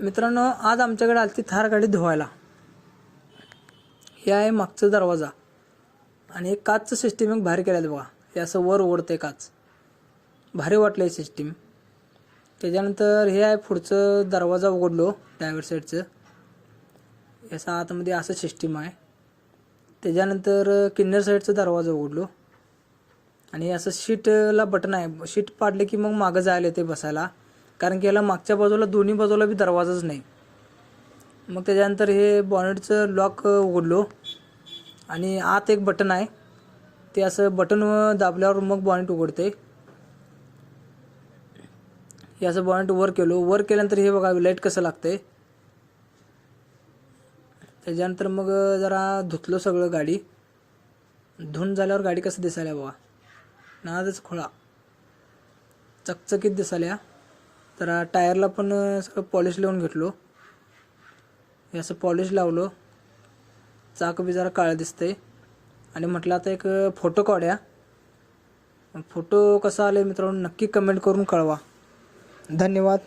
मित्रांनो आज आमच्याकडे आली ती थार गाडी धुवायला. हे आहे मागचा दरवाजा. आणि एक काचचं सिस्टीम एक भारी केलं बघा. हे असं वर ओढते काच. भारी वाटलं आहे सिस्टीम त्याच्यानंतर हे आहे पुढचं दरवाजा उघडलो ड्रायव्हर साईडचं याचा आतमध्ये असं सिस्टीम आहे. त्याच्यानंतर किन्नर साईडचा दरवाजा उघडलो. आणि असं शीटला बटन आहे. शीट पाडले की मग मागं जायला येते बसायला. कारण की याला मागच्या बाजूला दोन्ही बाजूला बी दरवाजाच नाही. मग त्याच्यानंतर हे बॉनेटचं लॉक उघडलो. आणि आत एक बटन आहे. ते असं बटन दाबल्यावर मग बॉनेट उघडते हे असं बॉनेट वर केलो. वर केल्यानंतर हे बघा लाइट कसं लागते त्याच्यानंतर मग जरा धुतलो सगळं गाडी. धुवून झाल्यावर गाडी कसं दिसायला बघा. नादच खोळा. चकचकीत दिसाल्या तर टायरला पण सगळं पॉलिश लावून घेतलो. हे असं पॉलिश लावलो. चाक बी जरा काळं दिसतंय. आणि म्हटलं आता एक फोटो काढ्या. फोटो कसा आले मित्रांनो नक्की कमेंट करून कळवा. धन्यवाद.